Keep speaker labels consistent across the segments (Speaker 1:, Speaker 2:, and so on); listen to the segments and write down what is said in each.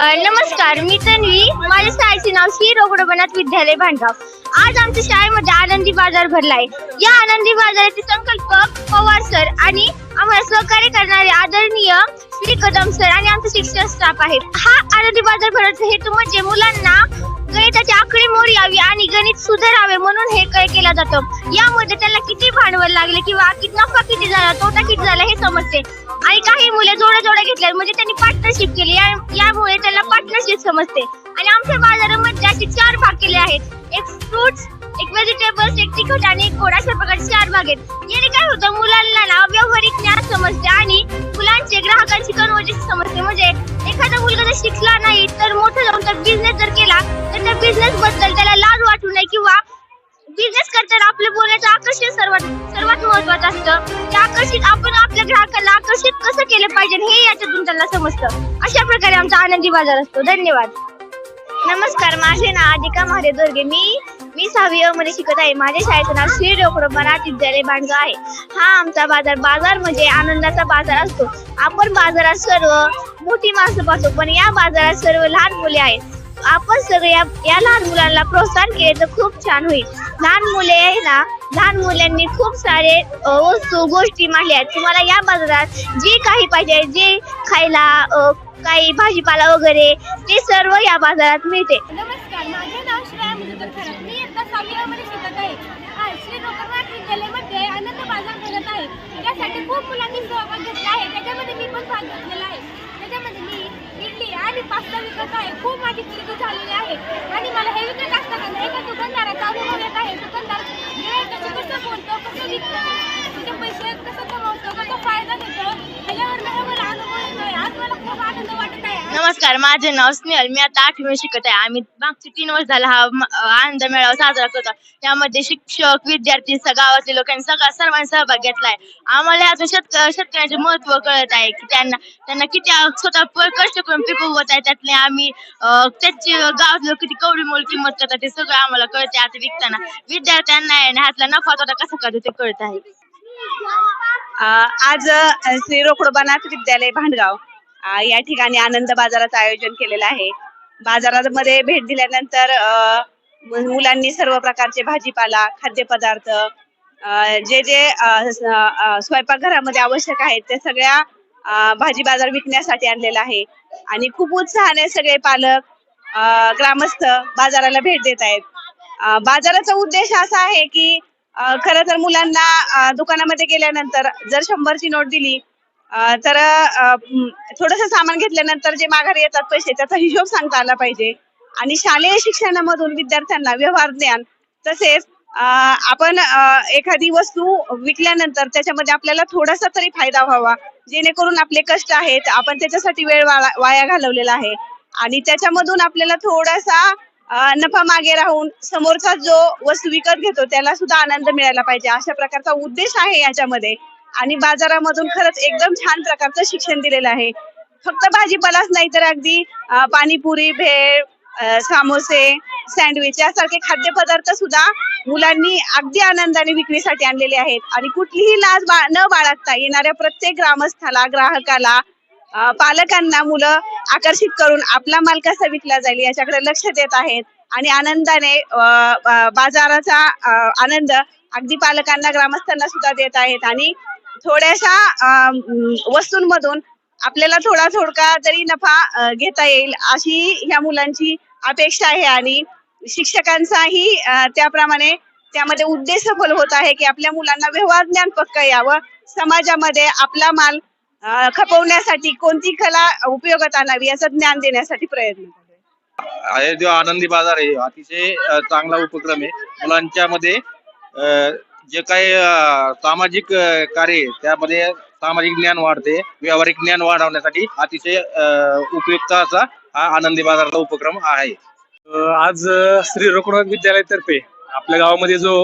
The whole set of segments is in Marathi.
Speaker 1: नमस्कार मी तन्वी. माझ्या शाळेचे नाव श्री रोगडोबनाथ विद्यालय भांडगाव आज आमच्या शाळेमध्ये आनंदी बाजार भरलाय. या आनंदी बाजाराचे संकल्पक पवार सर आणि आम्हाला सहकार्य करणारे आदरणीय श्री कदम सर आणि आमचे शिक्षण स्टाफ आहेत. हा आनंदी बाजार भरण्याचा हेतू म्हणजे मुलांना गणिताची आकडी यावी आणि गणित सुधारावे म्हणून हे काय केला जातो. यामध्ये त्याला किती भांडवल लागले किंवा किती नफा किती झाला तोटा किती झाला हे समजते. आणि काही मुले जोड्या जोड्या घेतल्या म्हणजे त्यांनी पार्टनरशिप केली. या- यामुळे त्याला पार्टनरशिप समजते. आणि आमच्या बाजारामध्ये असे चार भाग केले आहेत. एक फ्रुट्स एक व्हेजिटेबल्स एक तिखट आणि एक गोड अशा प्रकारचे चार भाग आहेत. याने काय होतं? मुलांना ना व्यावहारिक ज्ञान समजते आणि मुलांचे ग्राहकांची कन्वर्जेशन समजते. म्हणजे एखादा मुलगा जर शिकला नाही तर मोठं जाऊन तर बिझनेस जर केला तर बिझनेस बद्दल त्याला लाज वाटू नये किंवा बिझनेस करताना आपलं बोलण्याचं आकर्षण सर्वात सर्वात महत्वाचं असतं. ते आकर्षित आपण आपल्या ग्राहकाला आकर्षित कसं केलं पाहिजे हे याच्यातून त्यांना समजतं. अशा प्रकारे आमचा आनंदी बाजार असतो. धन्यवाद. नमस्कार माझे नाव अधिका महादेव मी मी सहावी मध्ये शिकत आहे. माझ्या शाळेचं नाव श्री रोकडो मराठी विद्यालय बांधगाव आहे. हा आमचा बाजार बाजार म्हणजे आनंदाचा बाजार असतो. आपण बाजारात सर्व मोठी माणसं पाहतो पण या बाजारात सर्व लहान मुले आहेत. आपण सगळे या, या लहान मुलांना प्रोत्साहन केले तर खूप छान होईल. लहान मुले आहे ना लहान मुलांनी खूप सारे वस्तू गोष्टी मांडल्या आहेत. तुम्हाला या बाजारात जे काही पाहिजे जे खायला काही भाजीपाला वगैरे ते सर्व या बाजारात मिळते.
Speaker 2: नमस्कार माझे नाव श्रेया मधुकर खरं मी इयत्ता सहावी मध्ये शिकत आहे आज श्री लोकनाथ विद्यालयामध्ये आनंद बाजार भरत आहे त्यासाठी खूप मुलांनी सहभाग घेतला आहे त्याच्यामध्ये मी पण भाग घेतलेला आहे त्याच्यामध्ये मी इडली आणि पास्ता विकत आहे खूप माझी चुकी झालेली आहे. आणि मला हे विकत असताना एका दुकानदाराचा अनुभव येत आहे. दुकानदार कसं बोलतो? कसं विकतो? तुझे पैसे कसं कमवतो? कसं फायदा देतो ह्याच्यावर मला अनुभव येतोय आज मला खूप आनंद वाटत आहे
Speaker 1: नमस्कार माझे नाव स्नेहल. मी आता आठवी शिकत आहे. आम्ही मागचे तीन वर्ष झाला हा म- आनंद मेळावा साजरा करतो त्यामध्ये शिक्षक विद्यार्थी स- लोकांनी सगळा सर्वांनी सहभाग घेतलाय. आम्हाला यातून शेतक शेतकऱ्यांचे महत्त्व कळत आहे की त्यांना त्यांना किती आ- स्वतः प- कष्ट करून पिकवत आहे. त्यातले आम्ही अं, त्याची गावातले लोक किती कवडी मोल किंमत करतात ते सगळं आम्हाला कळते आता विकताना विद्यार्थ्यांना आहे ना ह्यातला नफा तोटा कसा करतो ते कळत आहे.
Speaker 3: अ, आज अ, श्री रोकडोबानाथ विद्यालय भांडगाव. या ठिकाणी आनंद बाजाराचं आयोजन केलेलं आहे. बाजारामध्ये भेट दिल्यानंतर अ, मु- मुलांनी सर्व प्रकारचे भाजीपाला खाद्यपदार्थ अ, जे जे अ, स- अ, स्वयंपाकघरामध्ये आवश्यक आहेत ते सगळ्या अ, भाजी बाजार विकण्यासाठी आणलेला आहे. आणि खूप उत्साहाने सगळे पालक अ, ग्रामस्थ बाजाराला भेट देत आहेत. अ, बाजाराचा उद्देश असा आहे की अ, खरं तर मुलांना अ, दुकानामध्ये गेल्यानंतर जर शंभरची नोट दिली तर थोडस सामान घेतल्यानंतर जे माघारी येतात पैसे त्याचा हिशोब सांगता आला पाहिजे. आणि शालेय शिक्षणामधून विद्यार्थ्यांना व्यवहार ज्ञान तसेच आपण एखादी वस्तू विकल्यानंतर त्याच्यामध्ये आपल्याला थोडासा तरी फायदा व्हावा. जेणेकरून आपले कष्ट आहेत आपण त्याच्यासाठी वेळ वाया वाया घालवलेला आहे. आणि त्याच्यामधून आपल्याला थोडासा नफा मागे राहून समोरचा जो वस्तू विकत घेतो त्याला सुद्धा आनंद मिळायला पाहिजे. अशा प्रकारचा उद्देश आहे याच्यामध्ये. आणि बाजारामधून खरंच एकदम छान प्रकारचं शिक्षण दिलेलं आहे. फक्त भाजीपालाच नाही तर अगदी पाणीपुरी भेळ सामोसे सँडविच यासारखे खाद्यपदार्थ सुद्धा मुलांनी अगदी आनंदाने विक्रीसाठी आणलेले आहेत. आणि कुठलीही लाज बा न बाळगता येणाऱ्या प्रत्येक ग्रामस्थाला ग्राहकाला पालकांना मुलं आकर्षित करून आपला माल कसा विकला जाईल याच्याकडे लक्ष देत आहेत. आणि आनंदाने बाजाराचा आनंद अगदी पालकांना ग्रामस्थांना सुद्धा देत आहेत. आणि थोड्याशा वस्तूंमधून आपल्याला थोडा थोडका तरी नफा घेता येईल अशी ह्या मुलांची अपेक्षा आहे आणि शिक्षकांचाही त्याप्रमाणे त्यामध्ये उद्देश सफल होत आहे की आपल्या मुलांना व्यवहार ज्ञान पक्क यावं समाजामध्ये आपला माल खपवण्यासाठी कोणती कला उपयोगात आणावी याचं ज्ञान देण्यासाठी प्रयत्न करतोय.
Speaker 4: आनंदी बाजार हे अतिशय चांगला उपक्रम आहे मुलांच्या मध्ये जे काही सामाजिक कार्य त्यामध्ये सामाजिक ज्ञान वाढते. व्यावहारिक ज्ञान वाढवण्यासाठी अतिशय उपयुक्त असा हा आनंदी बाजाराचा उपक्रम आहे.
Speaker 5: आज श्री रोकनाथ विद्यालयातर्फे आपल्या गावामध्ये जो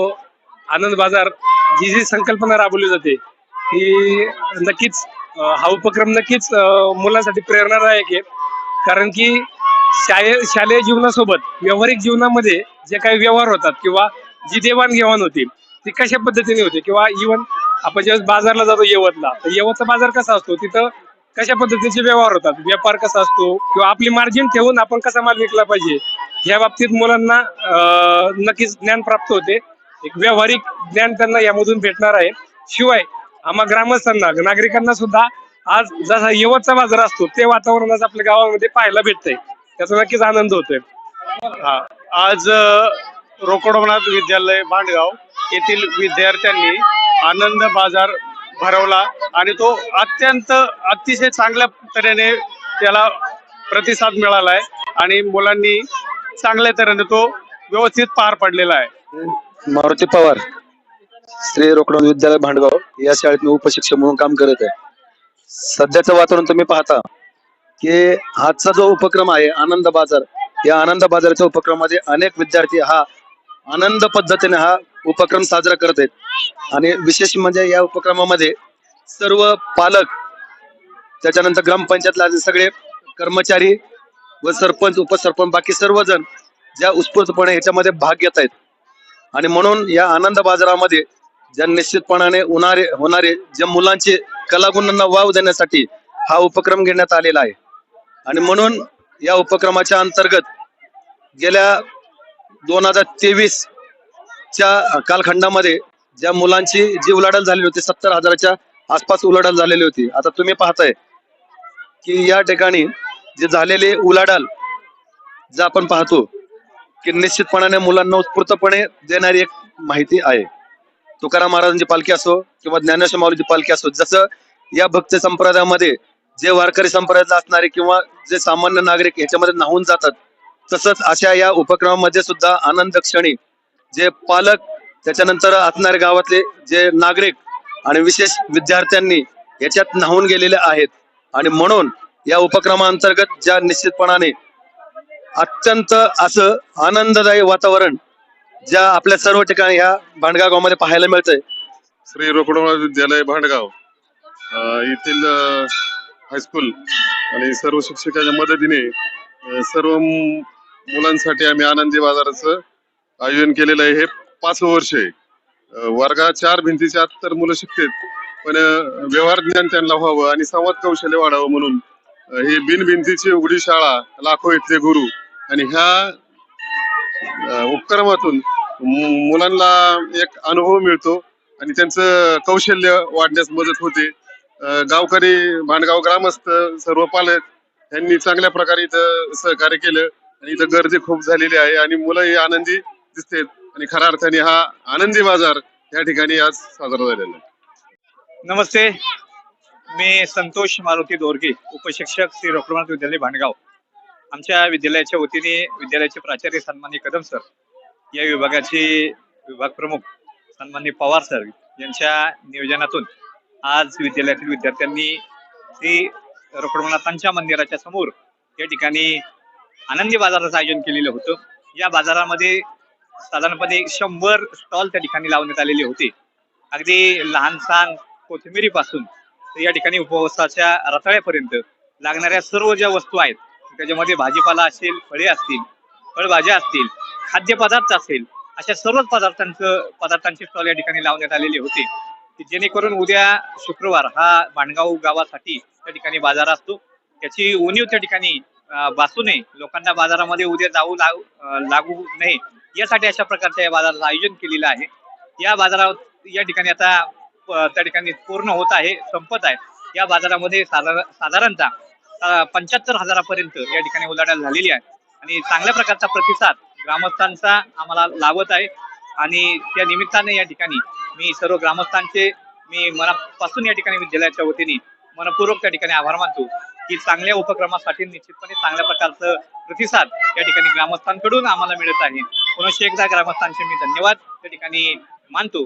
Speaker 5: आनंद बाजार जी जी संकल्पना राबवली जाते ही नक्कीच हा उपक्रम नक्कीच मुलांसाठी प्रेरणादायक आहे. कारण की शाळे शालेय जीवनासोबत व्यावहारिक जीवनामध्ये जे काही व्यवहार होतात किंवा जी देवाणघेवाण होती ती कशा पद्धतीने होते? किंवा इवन आपण ज्यावेळेस बाजारला जातो यवतला तर यवतचा बाजार कसा असतो? तिथं कशा पद्धतीचे व्यवहार होतात? व्यापार कसा असतो? किंवा आपली मार्जिन ठेवून आपण कसा माल विकला पाहिजे? या बाबतीत मुलांना नक्कीच ज्ञान प्राप्त होते. एक व्यावहारिक ज्ञान त्यांना यामधून भेटणार आहे. शिवाय आम्हा ग्रामस्थांना नागरिकांना सुद्धा आज जसा यवतचा बाजार असतो ते वातावरण आज आपल्या गावामध्ये पाहायला भेटतंय. त्याचा नक्कीच आनंद होतोय.
Speaker 6: हा आज रोकडोनाथ विद्यालय भांडगाव येथील विद्यार्थ्यांनी आनंद बाजार भरवला आणि तो अत्यंत अतिशय चांगल्या तऱ्हेने त्याला प्रतिसाद मिळाला आहे आणि मुलांनी चांगल्या तऱ्हेने तो व्यवस्थित पार पडलेला आहे.
Speaker 7: मारुती पवार श्री रोकडोन विद्यालय भांडगाव या शाळेत मी उपशिक्षक म्हणून काम करत आहे. सध्याचं वातावरण तुम्ही पाहता की आजचा जो उपक्रम आहे आनंद बाजार या आनंद बाजाराच्या उपक्रमामध्ये अनेक विद्यार्थी हा आनंद पद्धतीने हा उपक्रम साजरा करत आहेत. आणि विशेष म्हणजे या उपक्रमामध्ये सर्व पालक त्याच्यानंतर ग्रामपंचायतला सगळे कर्मचारी व सरपंच उपसरपंच बाकी सर्वजण ज्या उत्स्फूर्तपणे ह्याच्यामध्ये भाग घेत आहेत. आणि म्हणून या आनंद बाजारामध्ये ज्या निश्चितपणाने होणारे होणारे ज्या मुलांचे कलागुणांना वाव देण्यासाठी हा उपक्रम घेण्यात आलेला आहे. आणि म्हणून या उपक्रमाच्या अंतर्गत गेल्या दोन हजार तेवीस च्या कालखंडामध्ये ज्या मुलांची जी उलाढाल झालेली होती सत्तर हजाराच्या आसपास उलाढाल झालेली होती. आता तुम्ही पाहताय की या ठिकाणी जे झालेले उलाढाल जे आपण पाहतो की निश्चितपणाने मुलांना उत्स्फूर्तपणे देणारी एक माहिती आहे. तुकाराम महाराजांची पालखी असो किंवा ज्ञानेश्वर माऊलीची पालखी असो जसं या भक्त संप्रदायामध्ये जे वारकरी संप्रदायातले असणारे किंवा जे सामान्य नागरिक याच्यामध्ये नाहून जातात तसंच अशा या उपक्रमामध्ये सुद्धा आनंद क्षणी जे पालक त्याच्यानंतर असणारे गावातले जे नागरिक आणि विशेष विद्यार्थ्यांनी याच्यात न्हावून गेलेले आहेत. आणि म्हणून या उपक्रमाअंतर्गत ज्या निश्चितपणाने अत्यंत असं आनंददायी वातावरण ज्या आपल्या सर्व ठिकाणी ह्या भांडगाव गावामध्ये पाहायला मिळतंय.
Speaker 8: श्री रोकडोनाथ विद्यालय भांडगाव येथील हायस्कूल आणि सर्व शिक्षकांच्या मदतीने सर्व मुलांसाठी आम्ही आनंदी बाजाराचं आयोजन केलेलं आहे. हे पाचवं वर्ष आहे. वर्गा वर्गात चार भिंतीच्या आत तर मुलं शिकतात पण व्यवहार ज्ञान त्यांना व्हावं आणि संवाद कौशल्य वाढावं म्हणून हे ही बिनभिंतीची उघडी शाळा लाखो इथले गुरु आणि ह्या उपक्रमातून मुलांना एक अनुभव मिळतो आणि त्यांचं कौशल्य वाढण्यास मदत होते. गावकरी भांडगाव ग्रामस्थ सर्व पालक यांनी चांगल्या प्रकारे इथं सहकार्य केलं. आणि इथं गर्दी खूप झालेली आहे आणि मुलंही आनंदी दिसते आणि खऱ्या अर्थाने हा आनंदी बाजार या ठिकाणी आज साजरा झालेला आहे.
Speaker 9: नमस्ते. मी संतोष मारुती दोरगे उपशिक्षक श्री रघुनाथ विद्यालय भांडगाव. आमच्या विद्यालयाच्या वतीने विद्यालयाचे प्राचार्य सन्मान्य कदम सर या विभागाचे विभाग प्रमुख सन्मान्य पवार सर यांच्या नियोजनातून आज विद्यालयातील विद्यार्थ्यांनी श्री रघुनाथांच्या मंदिराच्या समोर या ठिकाणी आनंदी बाजाराचं आयोजन केलेलं होतं. या बाजारामध्ये साधारणपणे शंभर स्टॉल त्या ठिकाणी लावण्यात आलेले होते. अगदी लहान सहान कोथिंबिरीपासून तर या ठिकाणी उपवासाच्या रताळ्यापर्यंत लागणाऱ्या सर्व ज्या वस्तू आहेत त्याच्यामध्ये भाजीपाला असेल फळे असतील फळभाज्या असतील खाद्यपदार्थ असेल अशा सर्वच पदार्थांचं पदार्थांचे स्टॉल या ठिकाणी लावण्यात आलेले होते. की जेणेकरून उद्या शुक्रवार हा भांडगाव गावासाठी त्या ठिकाणी बाजार असतो. त्याची उणीव त्या ठिकाणी बसू नये. लोकांना बाजारामध्ये उद्या जाऊ लाग- लागू नये. यासाठी अशा प्रकारच्या या बाजाराचं आयोजन केलेलं आहे. या बाजारात या ठिकाणी आता त्या ठिकाणी पूर्ण होत आहे संपत आहे. या बाजारामध्ये साधारण साधारणतः पंच्याहत्तर हजारापर्यंत या ठिकाणी उलाढाल झालेली आहे. आणि चांगल्या प्रकारचा प्रतिसाद ग्रामस्थांचा आम्हाला लाभत आहे. आणि त्या निमित्ताने या ठिकाणी मी सर्व ग्रामस्थांचे मी मनापासून या ठिकाणी विद्यालयाच्या वतीने मनपूर्वक त्या ठिकाणी आभार मानतो. की चांगल्या उपक्रमासाठी निश्चितपणे चांगल्या प्रकारचं प्रतिसाद या ठिकाणी ग्रामस्थांकडून आम्हाला मिळत आहे. पुनश्च एकदा ग्रामस्थांचे मी धन्यवाद. त्या ठिकाणी मानतो.